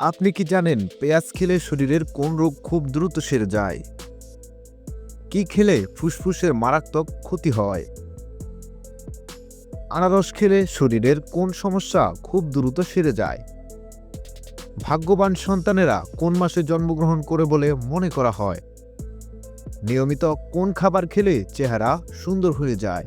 আপনি কি জানেন পেঁয়াজ খেলে শরীরের কোন রোগ খুব দ্রুত সেরে যায়? কি খেলে ফুসফুসের মারাত্মক ক্ষতি হয়? আনারস খেলে শরীরের কোন সমস্যা খুব দ্রুত সেরে যায়? ভাগ্যবান সন্তানেরা কোন মাসে জন্মগ্রহণ করে বলে মনে করা হয়? নিয়মিত কোন খাবার খেলে চেহারা সুন্দর হয়ে যায়?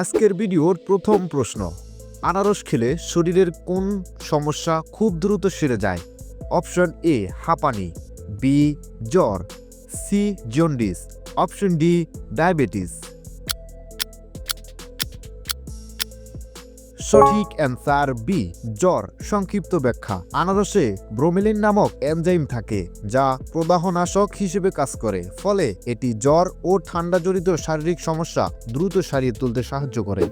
আজকের ভিডিওর প্রথম প্রশ্ন। আনারস খেলে শরীরের কোন সমস্যা খুব দ্রুত সেরে যায়? অপশন এ, হাঁপানি, বি, জ্বর, C, jaundice, option D, diabetes. সঠিক অ্যান্সার বি জ্বর, সংক্ষিপ্ত ব্যাখ্যা। আনারসে ব্রোমেলিন নামক এনজাইম থাকে, যা প্রদাহনাশক হিসেবে কাজ করে। ফলে এটি জ্বর ও ঠান্ডাজনিত শারীরিক সমস্যা দ্রুত সারিয়ে তুলতে সাহায্য করে।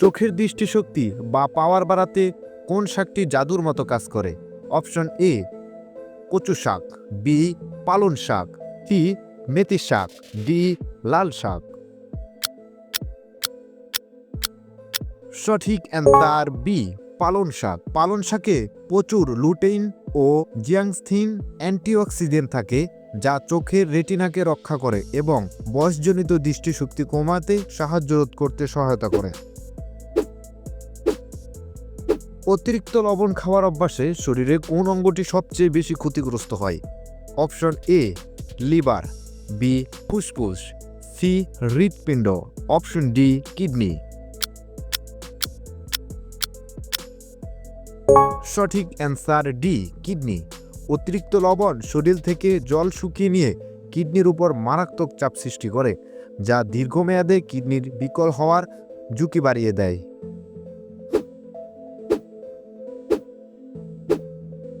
চোখের দৃষ্টিশক্তি বা পাওয়ার বাড়াতে কোন শাকটি জাদুর মতো কাজ করে? অপশন এ কচু শাক। বি পালন শাক। সি মেথি শাক। ডি লাল শাক। সঠিক অ্যান্সার বি পালন শাক। পালন শাকে প্রচুর লুটেইন ও জিয়াংস্থিন অ্যান্টিঅক্সিডেন্ট থাকে, যা চোখের রেটিনাকে রক্ষা করে এবং বয়সজনিত দৃষ্টিশক্তি কমাতে সাহায্য রোধ করতে সহায়তা করে। অতিরিক্ত লবণ খাওয়ার অভ্যাসে শরীরে কোন অঙ্গটি সবচেয়ে বেশি ক্ষতিগ্রস্ত হয়? Option A liver. বি ফুসফুস। সি হৃৎপিণ্ড। Option D kidney. সঠিক অ্যান্সার ডি, কিডনি। অতিরিক্ত লবণ শরীর থেকে জল শুকিয়ে নিয়ে কিডনির উপর মারাত্মক চাপ সৃষ্টি করে, যা দীর্ঘমেয়াদে কিডনির বিকল হওয়ার ঝুঁকি বাড়িয়ে দেয়।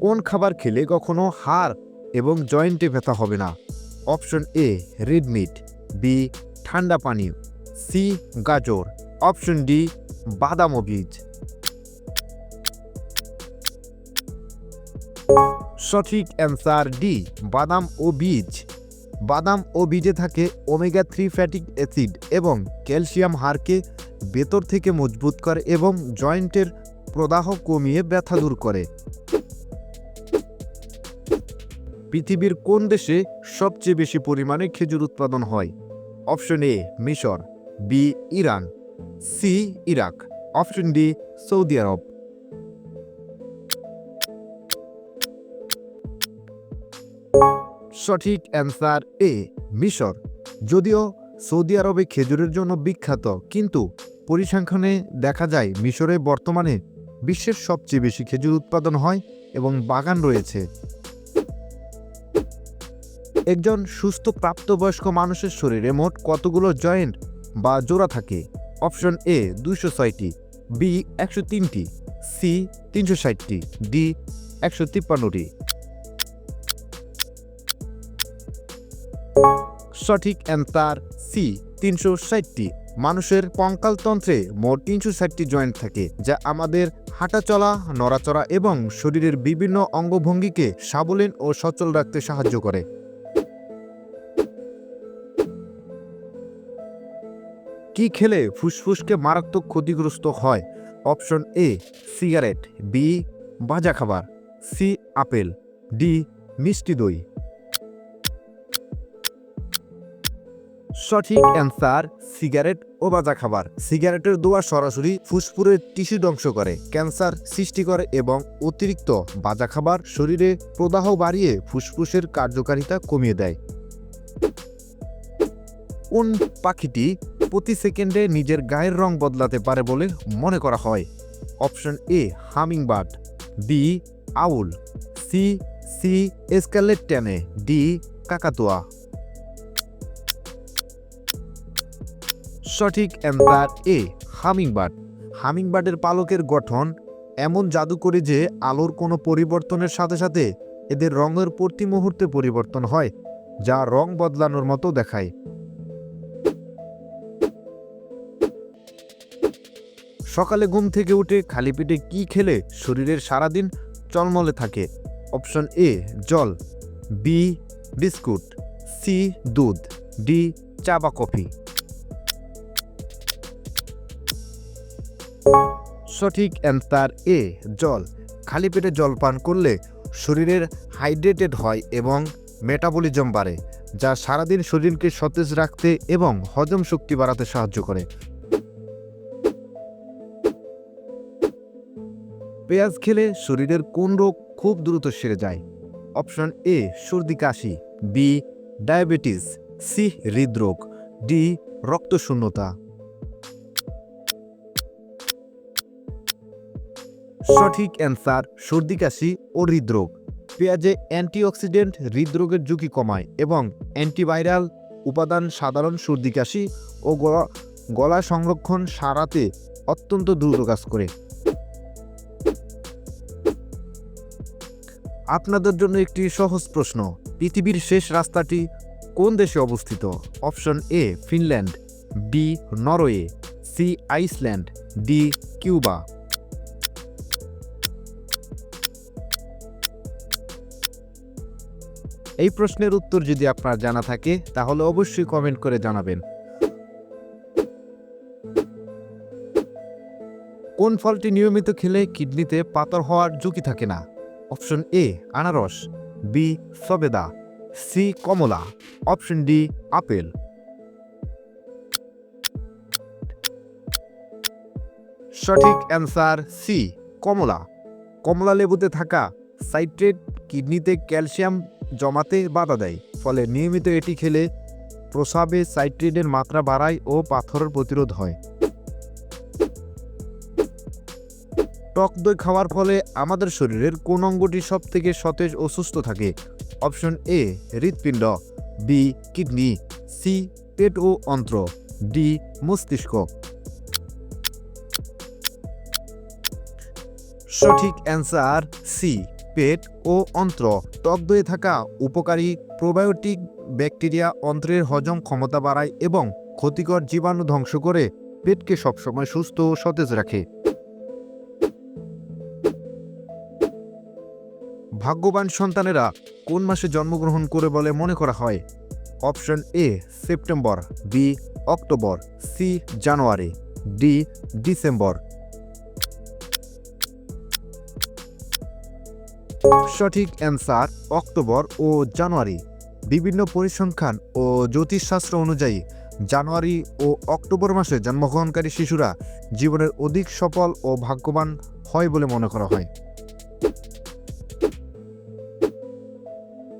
কোন খাবার খেলে কখনো হাড় এবং জয়েন্টে ব্যথা হবে না? Option A, red meat. B, ঠান্ডা পানীয় সি, গাজর। অপশন ডি বাদাম বীজ। সঠিক অ্যান্সার ডি, বাদাম ও বীজ। বাদাম ও বীজে থাকে ওমেগা থ্রি ফ্যাটিক অ্যাসিড এবং ক্যালসিয়াম হাড়কে ভেতর থেকে মজবুত করে এবং জয়েন্টের প্রদাহ কমিয়ে ব্যথা দূর করে। পৃথিবীর কোন দেশে সবচেয়ে বেশি পরিমাণে খেজুর উৎপাদন হয়? অপশন এ, মিশর। B, Iran. C, Iraq. Option D, Saudi আরব। সঠিক অ্যান্সার এ, মিশর। যদিও সৌদি আরবে খেজুরের জন্য বিখ্যাত, কিন্তু পরিসংখ্যানে দেখা যায় মিশরে বর্তমানে বিশ্বের সবচেয়ে বেশি খেজুর উৎপাদন হয় এবং বাগান রয়েছে। একজন সুস্থ প্রাপ্তবয়স্ক মানুষের শরীরে মোট কতগুলো জয়েন্ট বা জোড়া থাকে? অপশন এ দুশো ছয়টি, বি, একশো তিনটি, সি, তিনশো ষাটটি, ডি, একশো তিপ্পান্নটি। সঠিক অ্যান্সার সি, তিনশো ষাটটি। মানুষের কঙ্কালতন্ত্রে মোট তিনশো ষাটটি জয়েন্ট থাকে, যা আমাদের হাঁটাচলা, নড়াচড়া এবং শরীরের বিভিন্ন অঙ্গভঙ্গিকে সাবলীন ও সচল রাখতে সাহায্য করে। কি খেলে ফুসফুসকে মারাত্মক ক্ষতিগ্রস্ত হয়? অপশন এ, সিগারেট, বি, বাজা খাবার, সি, আপেল, ডি, মিষ্টি দই। সঠিক অ্যান্সার, সিগারেট ও বাজা খাবার। সিগারেটের দোয়া সরাসরি ফুসফুরের টিস্যু ধ্বংস করে, ক্যান্সার সৃষ্টি করে এবং অতিরিক্ত বাজা খাবার শরীরে প্রদাহ বাড়িয়ে ফুসফুসের কার্যকারিতা কমিয়ে দেয়। কোন পাখিটি প্রতি সেকেন্ডে নিজের গায়ের রং বদলাতে পারে বলে মনে করা হয়? Option A humming hummingbird, B, owl, C C escalate ট্যানে, ডি, কাকাতুয়া। সঠিক অ্যান্সার এ, হামিংবার্ড। হামিংবার্ডের পালকের গঠন এমন জাদুকরি যে আলোর কোনো পরিবর্তনের সাথে সাথে এদের রঙের প্রতি মুহূর্তে পরিবর্তন হয়, যা রং বদলানোর মতো দেখায়। সকালে ঘুম থেকে উঠে খালি পেটে কি খেলে শরীরের সারাদিন চলমলে থাকে? অপশন এ, জল। B, biscuit. সি, দুধ। ডি, চা বা কফি। সঠিক অ্যান্সার এ, জল। খালি পেটে জল পান করলে শরীরের হাইড্রেটেড হয় এবং মেটাবলিজম বাড়ে, যা সারাদিন শরীরকে সতেজ রাখতে এবং হজম শক্তি বাড়াতে সাহায্য করে। পেঁয়াজ খেলে শরীরের কোন রোগ খুব দ্রুত সেরে যায়? অপশন এ, সর্দি কাশি। B, diabetes. সি, হৃদরোগ। ডি, রক্তশূন্যতা। সঠিক অ্যান্সার সর্দি কাশি ও হৃদরোগ। পেঁয়াজে অ্যান্টিঅক্সিডেন্ট হৃদরোগের ঝুঁকি কমায় এবং অ্যান্টিভাইরাল উপাদান সাধারণ সর্দি কাশি ও গলা গলা সংরক্ষণ সারাতে অত্যন্ত দ্রুত কাজ করে। আপনাদের জন্য একটি সহজ প্রশ্ন, পৃথিবীর শেষ রাস্তাটি কোন দেশে অবস্থিত? Option A, Finland, B, Norway, C, Iceland, D, Cuba. এই প্রশ্নের উত্তর যদি আপনার জানা থাকে, তাহলে অবশ্যই কমেন্ট করে জানাবেন। কোন ফলটি নিয়মিত খেলে কিডনিতে পাতর হওয়ার ঝুঁকি থাকে না? অপশন এ, আনারস, বি, সবেদা, সি, কমলা। Option D, apple. সঠিক অ্যান্সার সি, কমলা। কমলা লেবুতে থাকা সাইট্রেট কিডনিতে ক্যালসিয়াম জমাতে বাধা দেয়। ফলে নিয়মিত এটি খেলে প্রসাবে সাইট্রেটের মাত্রা বাড়ায় ও পাথরের প্রতিরোধ হয়। টক দই খাওয়ার ফলে আমাদের শরীরের কোন অঙ্গটি সব থেকে সতেজ ও সুস্থ থাকে? অপশন এ, হৃৎপিণ্ড। B, kidney. সি, পেট ও অন্ত্র। ডি, মস্তিষ্ক। সঠিক অ্যান্সার সি পেট ও অন্ত্র টক দইয়ে থাকা উপকারী প্রোবায়োটিক ব্যাকটেরিয়া অন্ত্রের হজম ক্ষমতা বাড়ায় এবং ক্ষতিকর জীবাণু ধ্বংস করে পেটকে সবসময় সুস্থ ও সতেজ রাখে। ভাগ্যবান সন্তানেরা কোন মাসে জন্মগ্রহণ করে বলে মনে করা হয়? Option A September B October C January D December. সঠিক অ্যান্সার অক্টোবর ও জানুয়ারি। বিভিন্ন পরিসংখ্যান ও জ্যোতিষশাস্ত্র অনুযায়ী জানুয়ারি ও অক্টোবর মাসে জন্মগ্রহণকারী শিশুরা জীবনের অধিক সফল ও ভাগ্যবান হয় বলে মনে করা হয়।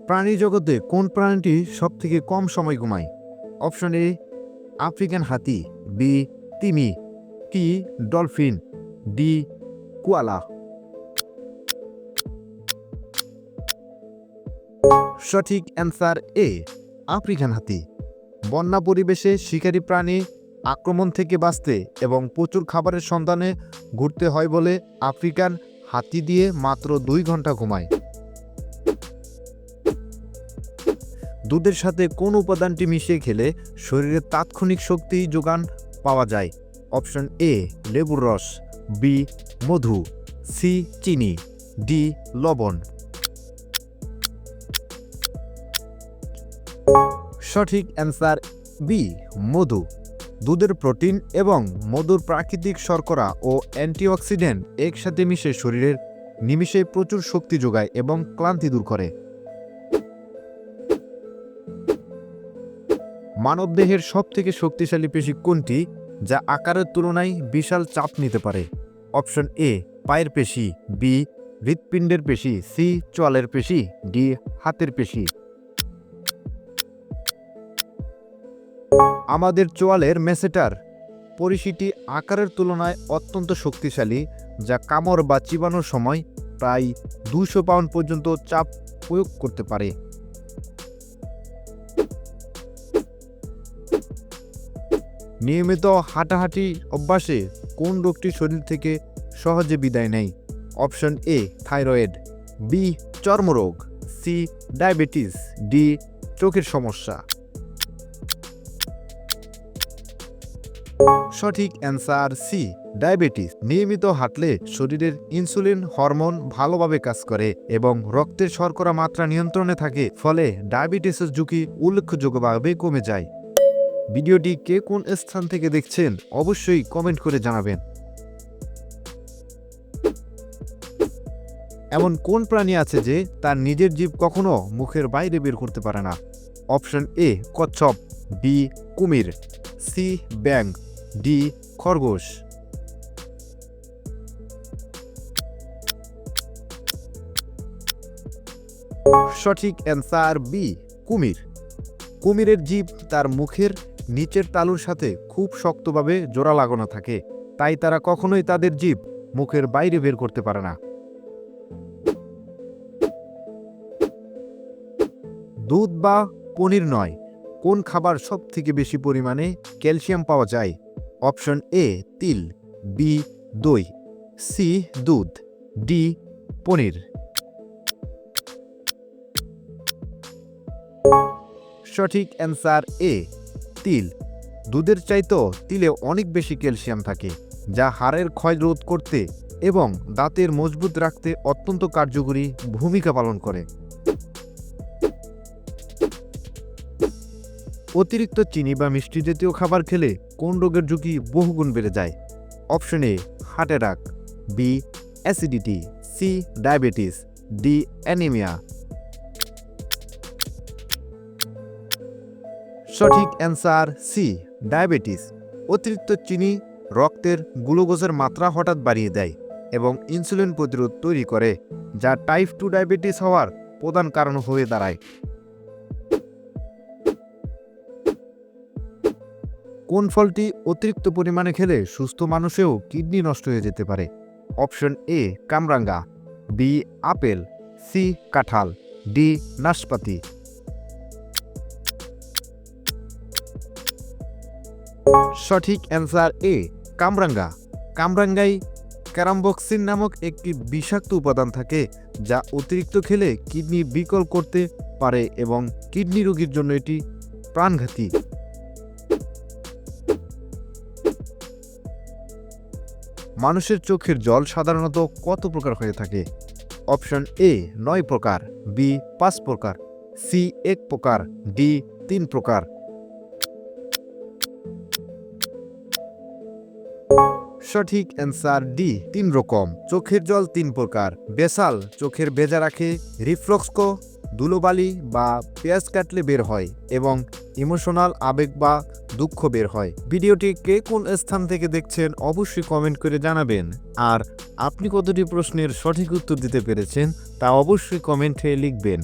প্রাণী জগতে কোন প্রাণীটি সবথেকে কম সময় ঘুমায়? অপশন এ, আফ্রিকান হাতি, বি, তিমি টি ডলফিন, ডি, কুয়ালা। সঠিক অ্যান্সার এ, আফ্রিকান হাতি। বন্যা পরিবেশে শিকারী প্রাণী আক্রমণ থেকে বাঁচতে এবং প্রচুর খাবারের সন্ধানে ঘুরতে হয় বলে আফ্রিকান হাতি দিয়ে মাত্র দুই ঘণ্টা ঘুমায়। দুধের সাথে কোন উপাদানটি মিশিয়ে খেলে শরীরে তাৎক্ষণিক শক্তি যোগান পাওয়া যায়? অপশন এ, লেবুর রস, বি, মধু, সি, চিনি, ডি, লবণ। সঠিক অ্যান্সার বি মধু। দুধের প্রোটিন এবং মধুর প্রাকৃতিক শর্করা ও অ্যান্টিঅক্সিডেন্ট একসাথে মিশে শরীরের নিমিষে প্রচুর শক্তি যোগায় এবং ক্লান্তি দূর করে। মানবদেহের সবথেকে শক্তিশালী পেশি কোনটি, যা আকারের তুলনায় বিশাল চাপ নিতে পারে? অপশন এ পায়ের পেশি। বি হৃৎপিণ্ডের পেশি। সি চোয়ালের পেশি। ডি হাতের পেশি। আমাদের চোয়ালের মেসেটার পরিশিটি আকারের তুলনায় অত্যন্ত শক্তিশালী, যা কামড় বা চিবানোর সময় প্রায় দুশো পাউন্ড পর্যন্ত চাপ প্রয়োগ করতে পারে। নিয়মিত হাঁটাহাঁটি অভ্যাসে কোন রোগটি শরীর থেকে সহজে বিদায় নেয়? অপশন এ, থাইরয়েড, বি, চর্মরোগ, সি, ডায়াবেটিস, ডি, চোখের সমস্যা। সঠিক অ্যান্সার সি, ডায়াবেটিস। নিয়মিত হাঁটলে শরীরের ইনসুলিন হরমোন ভালোভাবে কাজ করে এবং রক্তের শর্করা মাত্রা নিয়ন্ত্রণে থাকে, ফলে ডায়াবেটিসের ঝুঁকি উল্লেখযোগ্যভাবে কমে যায়। ভিডিওটি কে কোন স্থান থেকে দেখছেন, অবশ্যই কমেন্ট করে জানাবেন। এমন কোন প্রাণী আছে যে তার নিজের জীব কখনো মুখের বাইরে বের করতে পারে না? অপশন এ, কচ্ছপ, বি, কুমির, সি ব্যাং ডি, খরগোশ। সঠিক অ্যান্সার বি, কুমির। কুমিরের জীব তার মুখের নিচের তালুর সাথে খুব শক্তভাবে জোড়া লাগানো থাকে, তাই তারা কখনোই তাদের জীব মুখের বাইরে বের করতে পারে না। দুধ বা পনির নয়, কোন খাবার সব থেকে বেশি পরিমাণে ক্যালসিয়াম পাওয়া যায়? অপশন এ তিল, বি দই, সি দুধ, ডি পনির। সঠিক অ্যান্সার এ তিল। দুধের চাইতো তিলে অনেক বেশি ক্যালসিয়াম থাকে, যা হাড়ের ক্ষয় রোধ করতে এবং দাঁতের মজবুত রাখতে অত্যন্ত কার্যকরী ভূমিকা পালন করে। অতিরিক্ত চিনি বা মিষ্টি জাতীয় খাবার খেলে কোন রোগের ঝুঁকি বহুগুণ বেড়ে যায়? Option A heart attack B acidity C diabetes D anaemia সঠিক অ্যান্সার সি ডায়াবেটিস অতিরিক্ত চিনি রক্তের গ্লুকোজের মাত্রা হঠাৎ বাড়িয়ে দেয় এবং ইনসুলিন প্রতিরোধ তৈরি করে, যা টাইপ টু ডায়াবেটিস হওয়ার প্রধান কারণ হয়ে দাঁড়ায়। কোন ফলটি অতিরিক্ত পরিমাণে খেলে সুস্থ মানুষেও কিডনি নষ্ট হয়ে যেতে পারে? অপশন এ, কামরাঙ্গা। B, apple. সি, কাঁঠাল। ডি, নাশপাতি। সঠিক অ্যান্সার এ, কামরাঙ্গা। কামরাঙ্গাই ক্যারামবক্সিন নামক একটি বিষাক্ত উপাদান থাকে যা অতিরিক্ত খেলে কিডনি বিকল করতে পারে এবং কিডনি রোগীর জন্য এটি প্রাণঘাতী। মানুষের চোখের জল সাধারণত কত প্রকার হয়ে থাকে? অপশন এ, নয় প্রকার, বি, পাঁচ প্রকার, সি, এক প্রকার, ডি, তিন প্রকার। সঠিক অ্যান্সার ডি, তিন রকম, চোখের জল তিন প্রকার বেসাল চোখের বেজা রাখে রিফ্লক্সকো ধুলোবালি বা পেঁয়াজ কাটলে বের হয়, এবং ইমোশনাল আবেগ বা দুঃখ বের হয়। ভিডিওটি কে কোন স্থান থেকে দেখছেন অবশ্যই কমেন্ট করে জানাবেন। আর আপনি কতটি প্রশ্নের সঠিক উত্তর দিতে পেরেছেন তা অবশ্যই কমেন্টে লিখবেন।